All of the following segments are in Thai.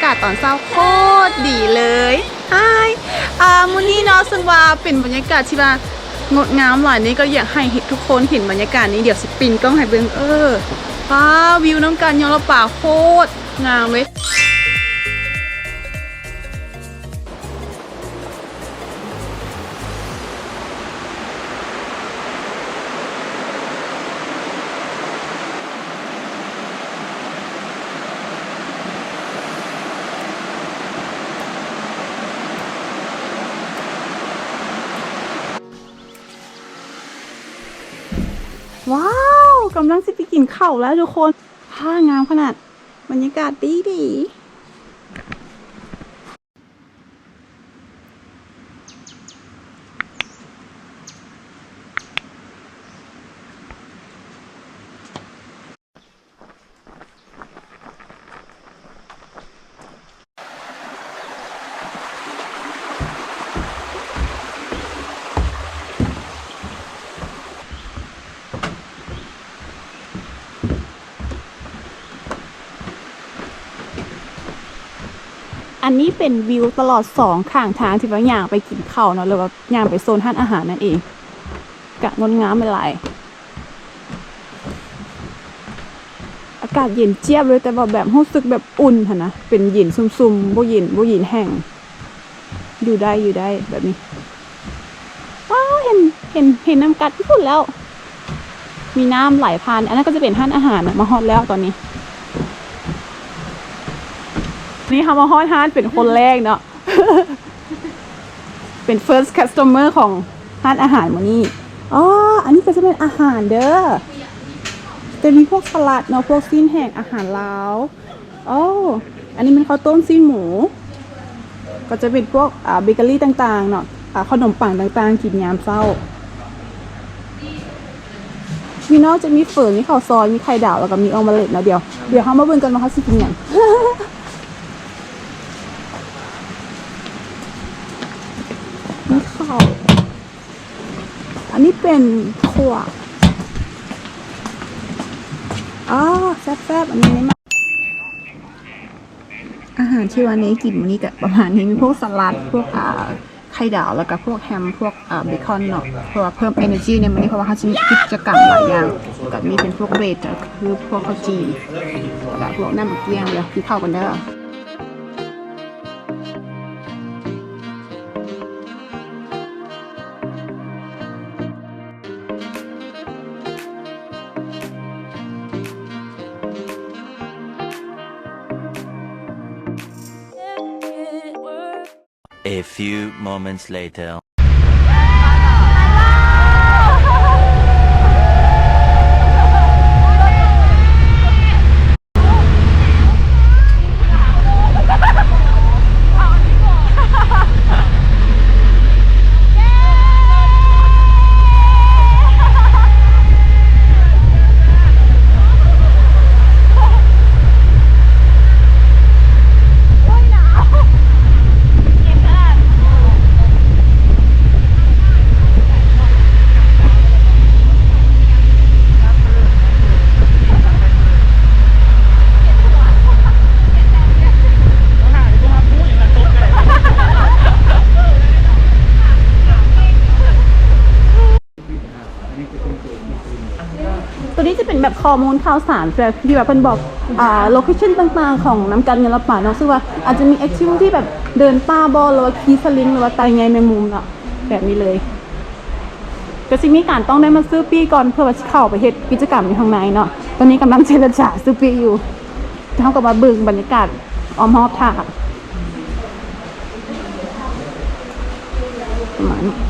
ากาศตอนเช้าโคตรดีเลยไฮอ่ามูนี่นาะซึ่งว่าเป็นบรรยากาศที่ว่างดงามหลายนี่ก็อยากให้ทุกคนเห็นบรรยากาศนี้เดี๋ยวสปินกล้องให้เบิ่งเออว้าวิวน้ำกันยองละป่าโคตรงามเว้ย เข้าแล้วทุกคนผ้างามขนาดบรรยากาศดีดี นนี้เป็นวิวตลอดสองข้างทางที่ว่าย่างไปกินข้าวเนาะหรือว่าย่างไปโซนท่านอาหารนั่นเองกะงดงามเป็นไรอากาศเย็นเจี๊ยบเลยแต่ว่าแบบรู้สึกแบบอุ่นค่ะนะเป็นเย็นซุ่มๆบ่เย็นบ่เย็นแห้งอยู่ได้อยู่ได้แบบนี้ว้าวเห็นเห็นเห็นน้ำกัดที่พุ่นแล้ว มีน้ำไหลผ่าน อันนั้นก็จะเป็นท่านอาหารนะมาฮอดแล้วตอนนี้ นี่ค่ะมาฮอดฮานเป็นคนแรกเนาะ เป็น first customer ของร้านอาหารมื้อนี้ อ๋อ อันนี้ก็จะเป็นอาหารเด้อจะมีพวกสลัดเนาะ พวกซีนแห้งอาหารลาวอ๋ออันนี้มันข้าวต้มซีนหมู ก็จะเป็นพวกอ่าเบเกอรี่ต่างๆเนาะอ่าขนมปังต่างๆ กินยามเช้ามีนอกจะมีเฝอมีข้าวซอย มีไข่ดาว แล้วก็มีออมเล็ตนะเดี๋ยว เดี๋ยวเขามาเบิ่งกันว่าเขาสิกินหยัง นี่ข้าวอันนี้ เป็นขั่วอ๋อแซ่บๆอันนี้ไม่มาอาหารที่วันนี้กินวันนี้กับประมาณนี้มีพวกสลัดพวกอ่าไข่ดาวแล้วก็พวกแฮมพวกอ่าเบคอนเนาะเพื่อเพิ่ม energy ในวันนี้เพราะว่าเขาจะมีกิจกรรมหลายอย่างกับมีเป็นพวกเบรดคือพวกข้าวจีแล้วพวกน้ำมะเกียงเดี๋ยวกินข้าวกันเด้อ moments later. ข้อมูลข่าวสารแบบที่แบบเพิ่นบอกอ่าโลเคชั่นต่างๆ ของน้ำกันเงินรับป่าเนาะซึ่งว่าอาจจะมีแอคทิวิตี้แบบเดินป่าบอลหรือว่าขี่สลิงหรือว่าไตไงแมงมุมเนาะแบบนี้เลยก็สิมีการต้องได้มาซื้อปีก่อนเพื่อว่าเข้าไปเฮ็ดกิจกรรมอยู่ข้างในเนาะตอนนี้กำลังเจรจาซื้อปีอยู่เท่ากับว่าบิ่งบรรยากาศออมรอบท่าประมาณนี้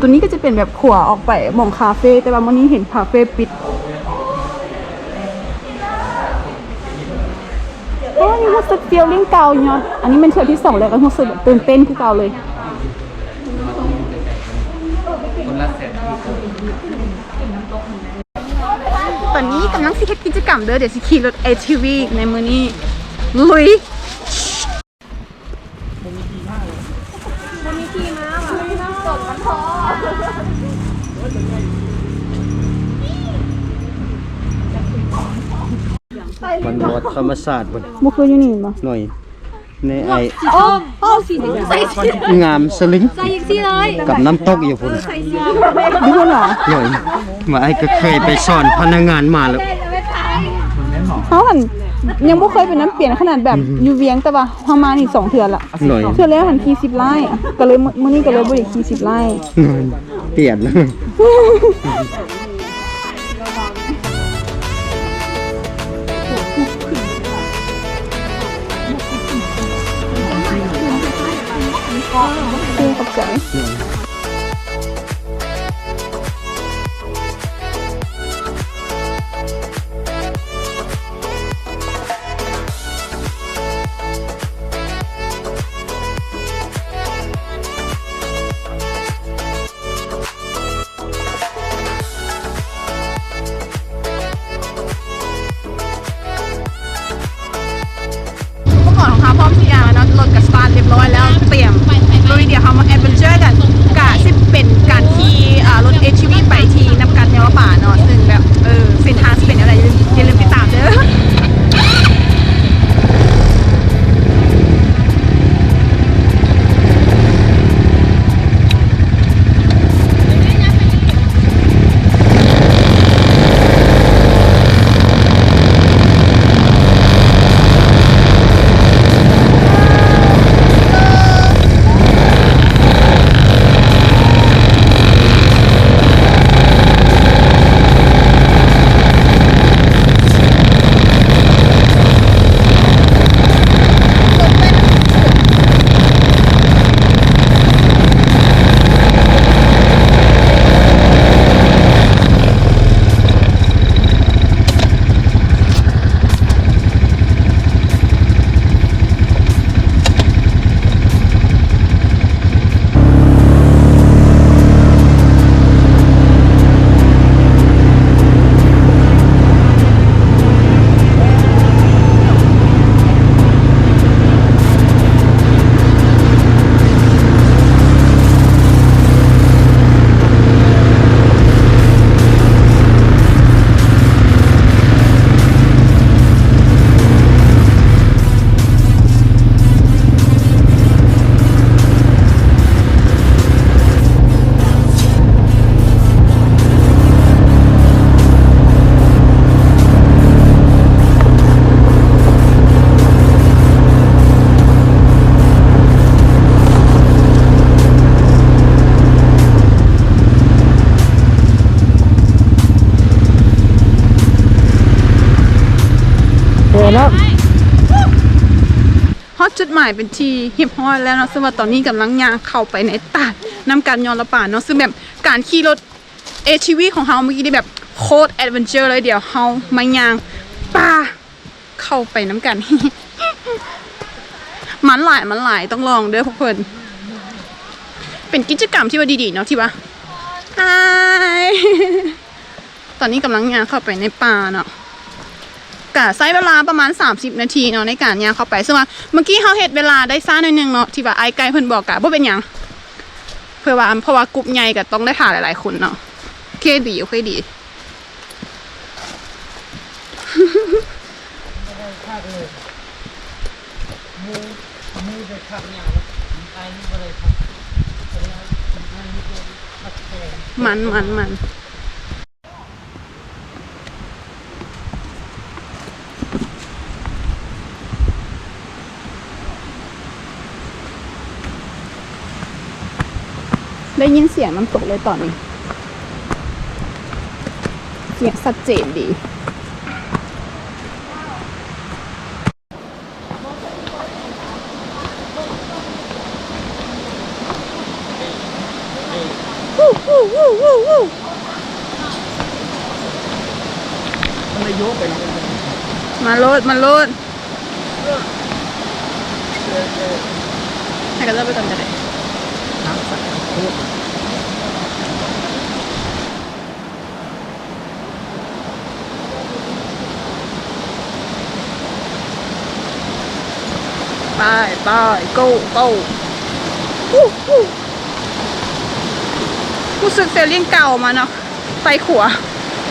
ตัวนี้ก็จะเป็นแบบขวาออกไปมองคาเฟ่แต่ว่าวันนี้เห็นคาเฟ่ปิดโอ้ยนี่รู้สึกเฟีลลิ่งเก่าเนาะอันนี้เป็นเทือที่สองแล้วก็รู้สึกตื่นเต้นคือเก่าเลยตอนนี้กำลังสิเฮ็ดกิจกรรมเด้อเดี๋ยวสิขี่รถ ATV ในมือนี้ลุย มันบอดธรรมศาสตร์บ่บุคืออยู่นี่มั้หน่อยในไอโอ้โอ้ใส่สีงามสลิงใส่อีกสีเลยกับน้ำตกอยู่พุ่นใส่สีดูเหรอหน่อยมาไอ้ก็เคยไปสอนพนักงานมาแล้วเขาหันยังบ่เคยเป็นน้ำเปลี่ยนขนาดแบบอยู่เวียงแต่ว่าเฮามานี่สองเทื่อละหน่อยเทื่อแล้วหันขี่สิบไร่ก็เลยมื้อมื้อนี้ก็เลยบ่ได้ขี่สิบไร่หน่อยเปลี่ยน เล ฮอตจุดหมายเป็นที่ฮิปฮอตแล้วเนาะซึ่งว่าตอนนี้กำลังย่างเข้าไปในตาดน้ำกันยอนละป่าเนาะซึ่งแบบการขี่รถ ATV ของเฮาเมื่อกี้นี่แบบโคตรแอดเวนเจอร์เลยเดี๋ยวเฮามาย่างป่าเข้าไปน้ำกันมันหลายมันหลายต้องลองเด้อพวกเพิ่อนเป็นกิจกรรมที่ว่าดีๆเนาะที่ว่าอตอนนี้กำลังยางเข้าไปในป่าเนาะ กะใช้เวลาประมาณ 30 นาทีเนาะในการย่างเข้าไปซึ่งว่าเมื่อกี้เฮาเฮ็ดเวลาได้ซ่าหน่อยนึงเนาะที่ว่าไอ้ไกลเพิ่นบอกกะบ่เป็นหยังเพื่อว่าเพราะว่ากลุ่มใหญ่ก็ต้องได้ถ่ายหลายๆคนเนาะเคดีโอเคดีมันมันมัน ได้ยินเสียงน้ำตกเลยตอนนี้ เสียงชัดเจนดีมาโลดมาโลดให้กันเริ่มไปก่อนกันเลย ไป go go อู้หู้รู้สึกเฟลลิ่งเก่ามาเนาะไปขัว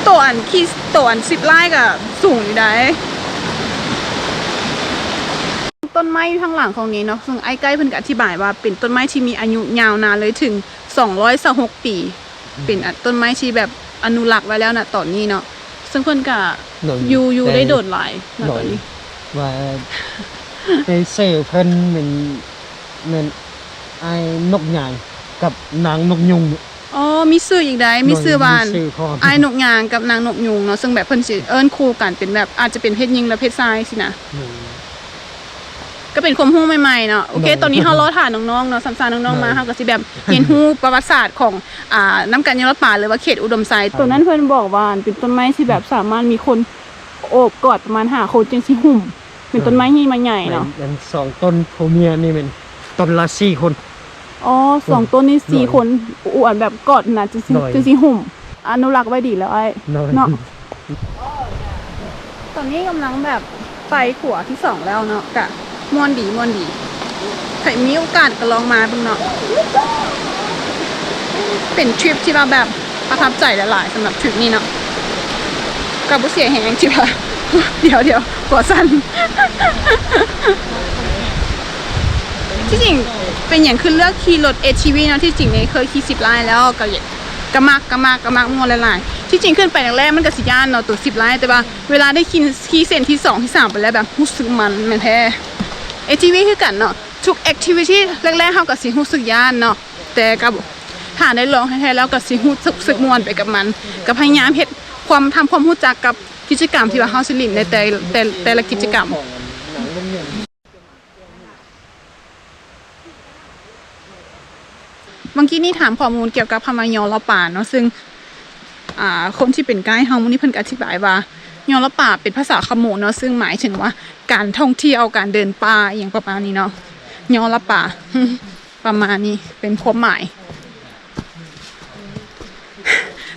ตัวอันที่ตัวอันสิบไร่กับสูงอยู่ได้ไม้อยู่ข้างหลังของนี้เนาะซึ่งไอ้ใกล้เพิ่นก็อธิบายว่าเป็นต้นไม้ที่มีอายุยาวนานเลยถึง226ปี เป็นต้นไม้ที่แบบอนุรักษ์ไว้แล้วนะตอนนี้เนาะซึ่งเพิ่นก็อยู่อยู่ได้โดดหลายนะหน่ตอยนนี้ว่า ไปเสือเพิ่นเหมือนเหมือนไอ้นกยางกับนางนกยุง อ๋อ มีชื่ออีกได้มีชื่อวานมีชื่อพร้อมไอ้นกยางกับนางนกยุงเนาะซึ่งแบบเพิ่นสิเอิ้นคู่กันเป็นแบบอาจจะเป็นเพศหญิงและเพศชายสินะ อืม ก็เป็นความรู้ใหม่ๆเนาะโอเคเนาะตอนนี้เฮารอถ่านน้องๆเนาะสัมภาษณ์น้องๆมาเนาะเฮาก็สิแบบเรียนรู้ประวัติศาสตร์ของอ่าน้ำกันยังรถป่าหรือว่าเขตอุดมไซด์ตัวนั้นเพิ่นบอกว่าเป็นต้นไม้ที่แบบสามารถมีคนโอบกอดประมาณ5คนจึงสิหุ่ม เป็นต้นไม้ที่มันใหญ่เนาะเป็นสองต้นผัวเมียนี่เป็นต้นละสี่คน อ๋อสองต้นนี้สี่หน่อยคนอวดแบบกอดนะจึงสิหน่อยจึงสิหุ่ม อนุรักษ์ไว้ดีแล้วไอ้น้อยเนาะตอนนี้กำลังแบบไปขัวที่สองแล้วเนาะกะม่วนดีม่วนดีใครมีโอกาสก็ลองมาเบิ่งเนาะเป็นทริปที่เราแบบประทับใจหลายๆสำหรับทริปนี้เนาะกับบุเสียแหงจิบะ เดี๋ยวเดี๋ยวหัวสั้นที่จริงเป็นอย่างคือเลือกขี่รถ ATV เนาะที่จริงเนี่ยเคยขี่สิบไล่แล้วก็ยกกะมากกะมากกะมากมวหลายๆที่จริงขึ้นไปแรกๆมันก็สิย่านเนาะตัวสิบไล่แต่ว่าเวลาได้ขี่ขี่เส้นที่สองที่สามไปแล้วแบบรู้สึกมันแม่นแท้ ATV คือกันเนาะทุก activity แรกๆเฮาก็สิรู้สึกย่านเนาะแต่ก็ถ้าได้ลองแท้ๆแล้วก็สิรู้สึกมวนไปกับมัน ก็พยายามเฮ็ดความทำความรู้จักกับ กิจกรรมที่ว่าเฮาสิเลินในแต่แต่แต่ละกิจกรรมเมื่อกี้นี่ถามข้อมูลเกี่ยวกับพมายอละป่าเนาะซึ่งอ่าคนที่เป็นไกด์เฮามื้อนี้เพิ่นก็อธิบายว่ายอละป่าเป็นภาษาขโมนเนาะซึ่งหมายถึงว่า การท่องเที่ยวการเดินป่าอย่างประมาณนี้เนาะยอละป่าประมาณนี้เป็นความหมาย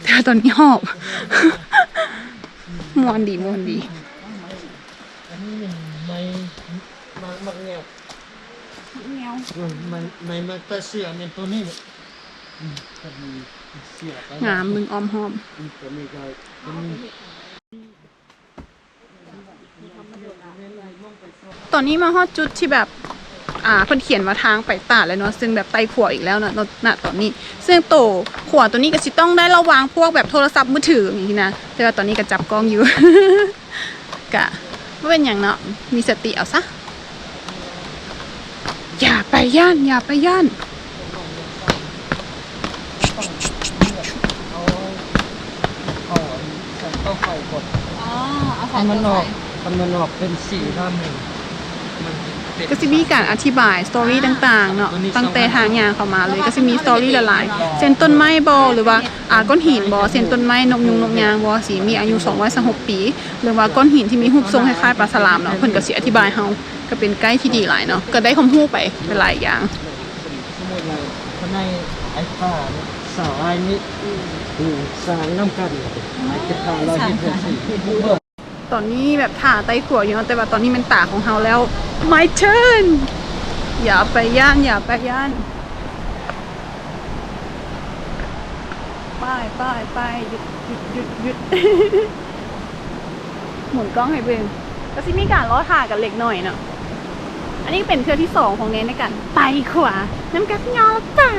แต่ว่าตอนนี้หอบ มวนดีมวนดีไม่มามักเงียบไม่ไม่มาแต่เสือเนี่ยตัวนี้เนี่ยอืมก็มีเสือไปงามมึงออมหอมตัวนี้ก็เป็นตอนนี้มาฮอดจุดที่แบบ อ่าเพิ่นเขียนว่าทางไปตาดแล้วเนาะซึ่งแบบไต่ขวอีกแล้วเนาะณณตอนนี้ ซึ่งโตขวตัวนี้ก็สิต้องได้ระวังพวกแบบโทรศัพท์มือถืออย่างนี้นะแต่ว่าตอนนี้ก็จับกล้องอยู่กะว่เป็นอย่างเนาะมีสติเอาซะอย่าไปย่าน อย่าไปย่านเอาเข้าไปกดอ๋อเอาทำมันออกมันออกเป็นสีดำหนึ่งมันเป็น ก็จะมีการอธิบายสตอรี่ต่างๆเนาะตั้งแต่ทางยางเข้ามาเลยก็จะมีสตอรี่หลายๆเส้นต้นไม้บอหรือว่าอ่าก้อนหินบอเส้นต้นไม้นกยุงนกยางบอสีมีอายุ226ปี หรือว่าก้อนหินที่มีรูปทรงคล้ายๆปลาสลามเนาะเพิ่นก็สิอธิบายเฮาก็เป็นไกด์ที่ดีหลายเนาะก็ได้ความรู้ไปหลายอย่างสมมติว่าข้างในไอ้ผ้าเนี่ยสาวไอ้นี่อืมสางน้ำกันไอ้กระทาเราเห็นเป็นสีเบิ่ง ตอนนี้แบบถ่าไต้ขัวอยู่นะแต่ว่าตอนนี้เป็นตาของเฮาแล้ว my turn อย่าไปย่านอย่าไปย่านไปไปไปหยุดหยุดหยุดหยุดหมุนกล้องให้เบิ่งก็สิมีการล้อถ่ากันเล็กหน่อยเนาะอันนี้เป็นเทือที่สองของเน้นในการไปขวา น้ำกักยอจ๋า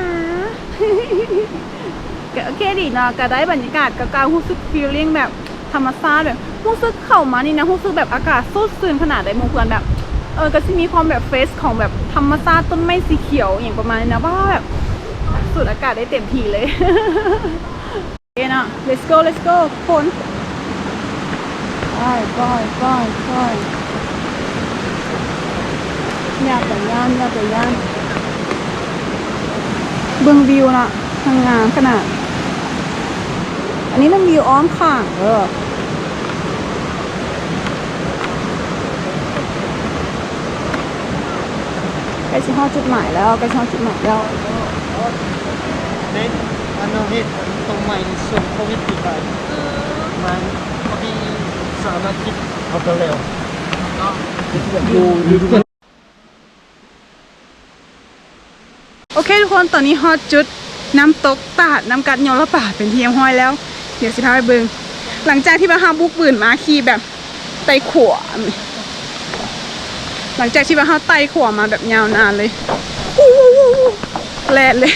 ก็โอเคดีเนาะก็ได้บรรยากาศกับการรู้สึกฟีลลิ่งแบบ ธรรมชาติแบบรู้สึกเข้ามานี่นะรู้สึกแบบอากาศสดชื่นขนาดได้หมเพื่อนแบบเออก็จะมีความแบบเฟสของแบบธรรมชาติต้นไม้สีเขียวอย่างประมาณนี้นะว่าแบบสูดอากาศได้เต็มที่เลยโอเคเนะ let's go let's go คนไปไปไปไปอย่าไปย่านอย่าไปย่านเบิ่งวิวนะทางงามขนาด นนี้มันวิวอ้อมข้างเออใกล้ชิฮอดจุดหมายแล้วใกล้ชิฮอดจุดหมายแล้วเด็กอันนั้นเห็ดตรงใหม่ส่งโควิดปีไปมันพอดีสามารถคิดเอาไปเร็วอยู่อยู่กันโอเคทุกคนตอนนี้ฮอดจุดน้ำตกตาดน้ำกัดยอละป่าเป็นทีเรียบร้อยแล้ว เดี๋ยวสิพาไปเบิงหลังจากที่มาหาบุกปืนมาขี่แบบไต่ขวหลังจากที่ว่าเขาไต่ขวามาแบบยาวนานเลยแลดเลย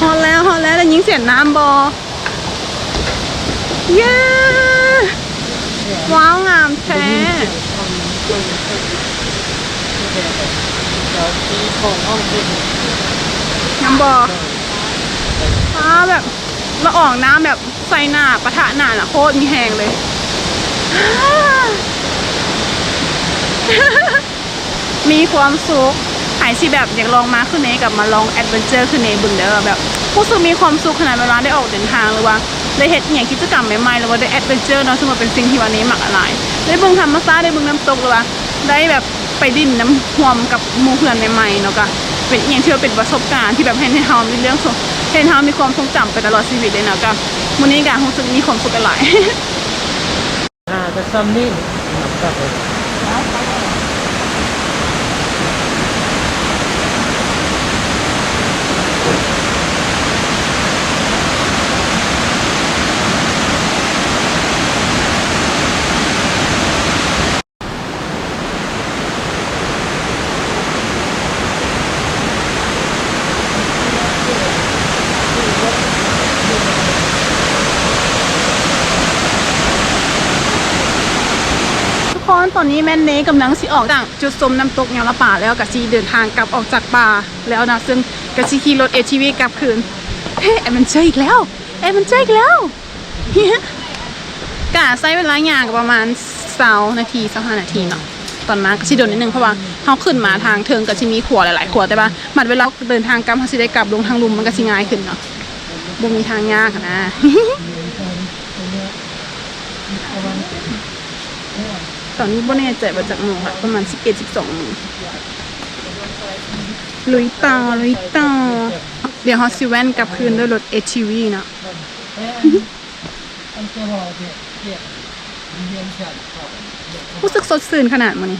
ฮอแล้วฮอแล้วได้วยินเสียงน้ำบอเย้ว้าวงามแท้น้ำบอ อ้าแบบละอองน้ำแบบใส่หน้าปะทะหน้าน่ะโคตรมีแหงเลย มีความสุขหายสิแบบอยากลองมาขึ้นเนกับมาลองแอดเวนเจอร์ขึ้นเนบึงเด้อแบบรู้สึกมีความสุขขนาดเวลาได้ออกเดินทางหรือว่าได้เห็นอย่างกิจกรรมใหม่ๆหรือว่าได้แอดเวนเจอร์เนาะซึ่งมันเป็นสิ่งที่วันนี้มักอะไรได้บิ่งธรรมชาติได้บิ่งน้ำตกหรือว่าได้แบบไปดิ้นน้ำหวมกับมูเพื่อนใหม่ๆเนาะก็เป็นอย่างที่ว่าเป็นประสบการณ์ที่แบบให้ให้เฮามีเรื่อง ทรงให้เฮามีความทรงจำไปตลอดชีวิตเลยเนาะก็มื้อนี้ก็รู้สึกมีความสุขหลายอ่าจะซ้ำนี่ครับ อนนี้แม่นเนกำลังสิออกจากจุดชมน้ำตกยาละป่าแล้วกะซีเดินทางกลับออกจากป่าแล้วนะซึ่งกะซีขี่รถเอทีวีกลับคืนเฮ้ยมันเจออีกแล้วเอ้ยมันเจออีกแล้วกะใช้เวลาอย่างประมาณสานาทีสักห้านาทีเนาะตอนมากะซีโดนนิดนึงเพราะว่าเขาขึ้นมาทางเทิงกะซีมีขัวหลายๆขัวแต่ว่ามันเวลาเดินทางกลับเขาสิได้กลับลงทางลุมมันกะซีง่ายขึ้นเนาะบ่มีทางยากนะ อนนี้บ่แน่ใจว่าจากโมงค่ะประมาณ11 12โมงลุยต่อลุยต่อเดี๋ยวฮอสซิแวนกลับคืนด้วยรถเนาะอันจะรอเนี่ยเนี่ยเนฉันครับรู้สึกสดชื่นขนาดมันนี่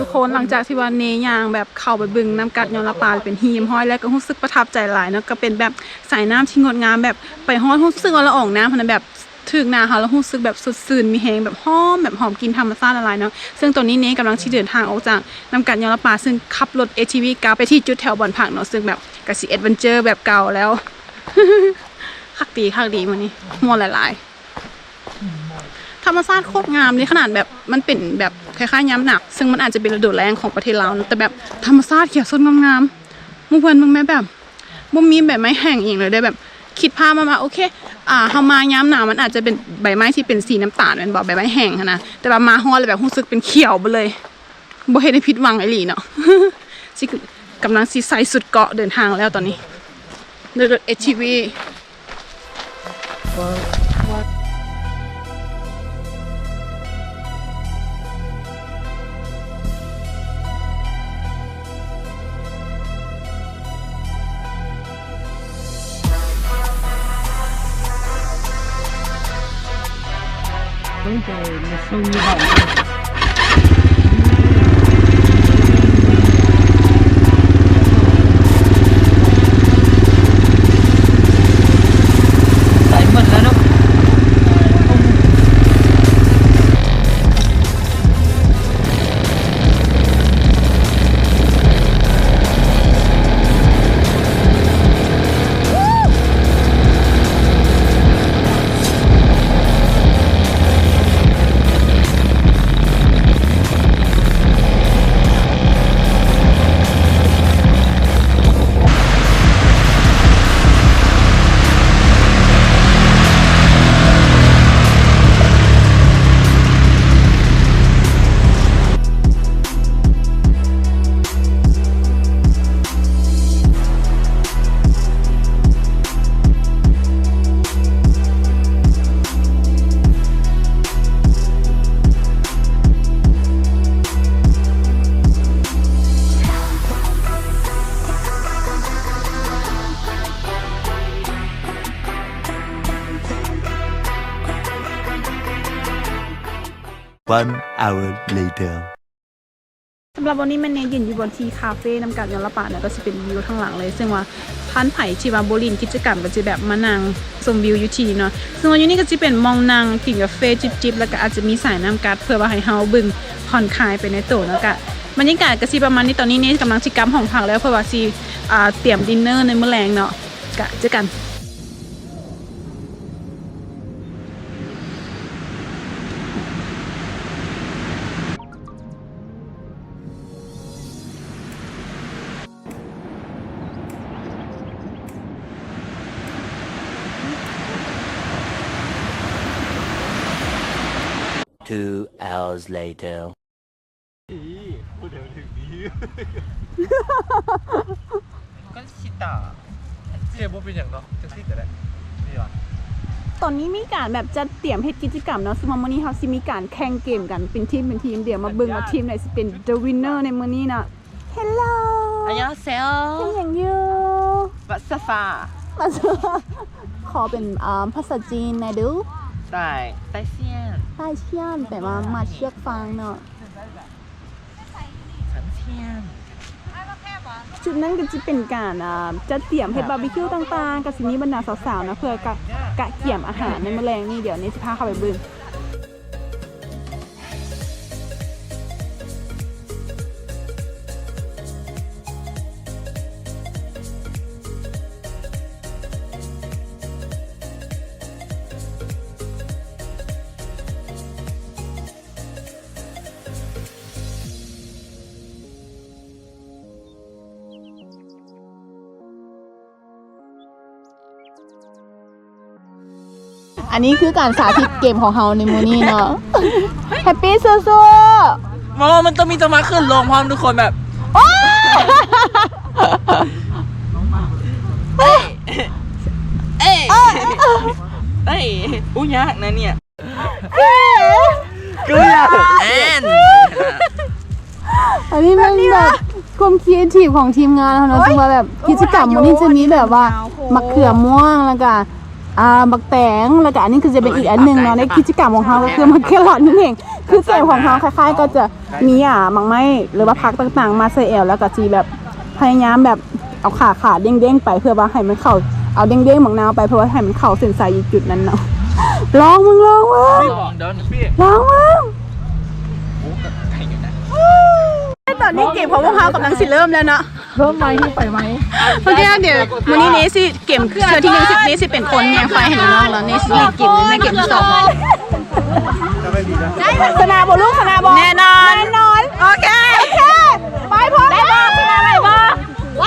ทุกคนหลังจากที่วันนี้ยางแบบเข้าไปบึงน้ำกัดยอนละปาเป็นฮีมห้อยแล้วก็รู้สึกประทับใจหลายเนาะก็เป็นแบบสายน้ำที่งดงามแบบไปห้อยรู้สึกว่าเราออกน้ำพันแบบถึกหนาค่ะแล้วรู้สึกแบบสดชื่นมีแหงแบบหอมแบบหอมกลินธรรมชาติอะไรเนาะซึ่งตอนนี้เนกำลังที่เดินทางออกจากน้ำกัดยอนละปาซึ่งขับรถ ATV กาไปที่จุดแถวบ่อนผักเนาะซึ่งแบบกสิเอ็ดเวนเจอร์แบบเก่าแล้วคักดีคักดีมันนี้มัวหลายๆธรรมชาติโคตรงามเลยขนาดแบบมันเป็นแบบ คล้ายๆย้ำหนัก ซึ่งมันอาจจะเป็นฤดูแล้งของประเทศเราแต่แบบธรรมชาติเขียวสดงามๆมุกเพื่อนมึงแม่แบบมุมมีแบบไม้แห้งอีกเลยได้แบบคิดภาพมาว่าโอเค อ่าเฮามาย้ำหนามันอาจจะเป็นใบไม้ที่เป็นสีน้ำตาลแมันบอกใบไม้แห้งนะ แต่ว่ามาฮอดเลยแบบรู้สึกเป็นเขียวไปเลยบ่เฮ็ดให้ผิดหวังไอหลีเนาะสิกำลังสิใส่สุดเกาะเดินทางแล้วตอนนี้เด้วยรถ ATV ต้องเจอมา สู้แบบใ One hour later. สำหรับวันนี้แมันเน้นยืนอยู่บนทีคาเฟ่น้ำกัดยอนละปะเนี่ยก็จะเป็นวิวข้างหลังเลย ซึ่งว่าพันไผ่ที่ว่าโบลินกิจกรรมก็จะแบบมานั่งชมวิวยูทีเนาะซึ่งว่าอยู่นี่ก็จะเป็นมองนั่งกินกาแฟจิบๆแล้วก็อาจจะมีสายน้ำกัดเพื่อว่าให้เฮาบึงผ่อนคลายไปในตัวแล้วก็บรรยากาศก็สิประมาณนี้ตอนนี้เนยกำลังสิกรรมของพักแล้วเพื่อว่าสิเตรียมดินเนอร์ในมื้อแรงเนาะกะเจอกัน hours later. ก็ชิตาเจ็บบ่เป็นอย่างเนาะจะซี่ก็ได้นี่ว่ะตอนนี้มีการแบบจะเตรียมเฮ็ดกิจกรรมเนาะซึ่งว่ามื้อนี้เฮาสิมีการแข่งเกมกันเป็นทีมเป็นทีมเดี๋ยวมาเบิ่งว่าทีมไหนสิเป็น the winner ในมื้อนี้เนาะ Hello อันยองเซลเป็นอย่างอยู่วัสฟามาเจอขอเป็นอ่าภาษาจีนหนะดู ได้ไต้เซียนใต้เชียนแปลว่ามาเชือกฟางเนาะสันเทียนจุดนั้นก็จะเป็นการอ่าจะเตรียมเฮ็ดบาร์บีคิวต่างๆกับสิมีบรรดาสาวๆนะเพื่อกะกะเกี่ยมอาหารในมื้อแรงนี่เดี๋ยวนี้สิพาเข้าไปเบิ่ง อันนี้คือการสาธิตเกมของเฮาในมื้อนี้เนาะแฮปปี้สู้โมมันต้องมีจังหวะขึ้นลงพร้อมทุกคนแบบเอ้ยเอ้ยเอ้ยอู้ยากนะเนี่ยๆกูอยากแอนอันนี้มันแบบความคิดทีฟของทีมงานเขาเนาะซึ่งว่าแบบกิจกรรมวันนี้จะมีแบบว่ามะเขือม่วงแล้วก็ อ่าบักแตงแล้วก็อันนี้คือจะเป็นอีกอันหนึ่งเนาะในกิจกรรมของเขาก็คือมะเขือหลอดนั่นเอง คือเกมของเขาคล้ายๆ ก็จะมีอ่ามังไม้หรือว่าพักต่างๆ มาใส่แอลแล้วก็จีแบบพยายามแบบเอาขาขาเด้งๆไปเพื่อว่าให้มันเข้าเอาเด้งๆหมังนาวไปเพื่อว่าให้มันเข้าเส้นสายอยู่จุดนั้นเนาะลองมึงลองมึงลองเดินพี่ลองมึงโอ้ก็ใครอยู่นะตอนนี้เกมของพวกเขากำลังสิเริ่มแล้วเนาะ เริ่มไหมที่ไปไหมเมื่อกี้เดี๋ยววันนี้เนสิเก็บเธอที่หนึ่งสิบเนสิเป็นคนแยงไฟให้น้องแล้วเนสิเกมนี้ในเก็บสองสนาบอลลูกสนาบอลแน่นอนแน่นอนโอเคโอเคไปพร้อมได้บอลชนะไปบ้างไป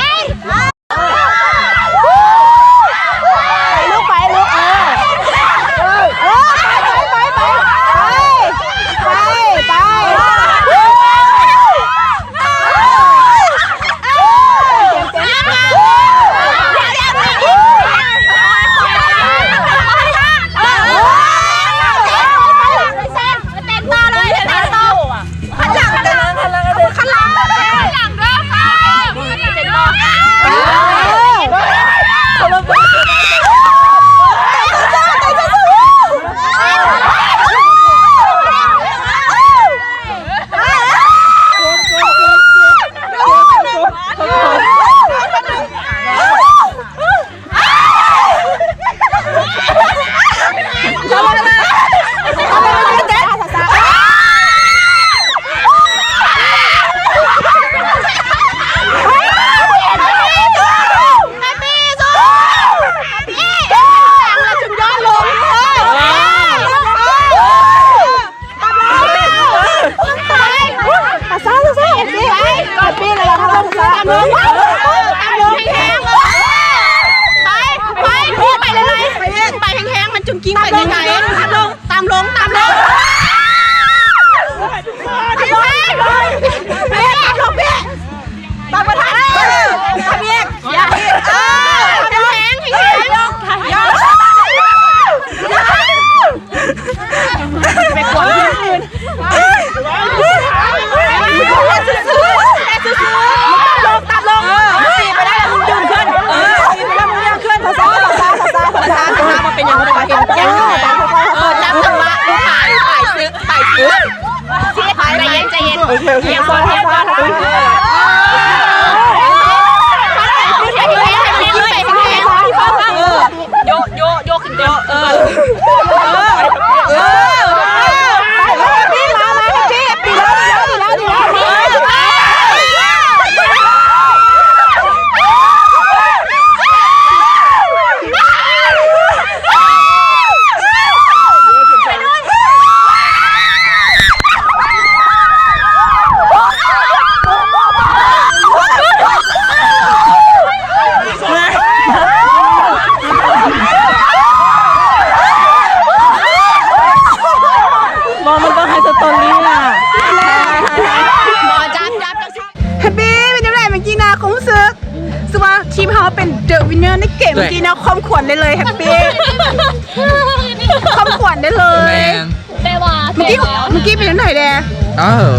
เออ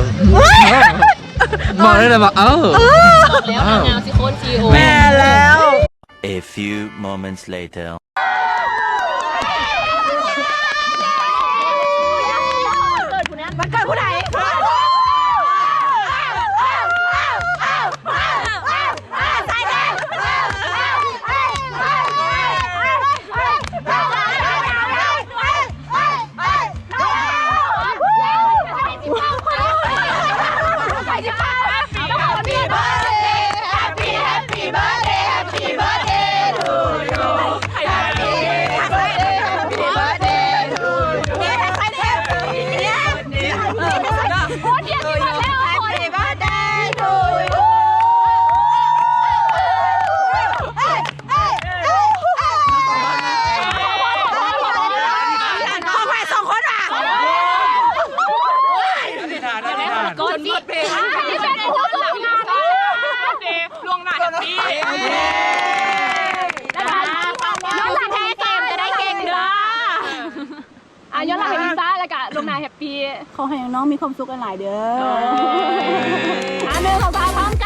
บอกได้เลยว่าเออแล้วนางงามสิโคนซีโอแม่แล้ว A few moments later. มันเกิดผู้ ใดก่อนที่เพลงไม่ใช่ในห้องหลังงานลวงหน้าทันทีย้อนหลังแท้เกมจะได้เก่งเด้ออะย้อนหลังให้ลิซ่าแล้วก็ลวงหน้าแฮปปี้ขอให้น้องๆมีความสุขกันหลายเด้ออะหนึ่งสองสามพร้อมกัน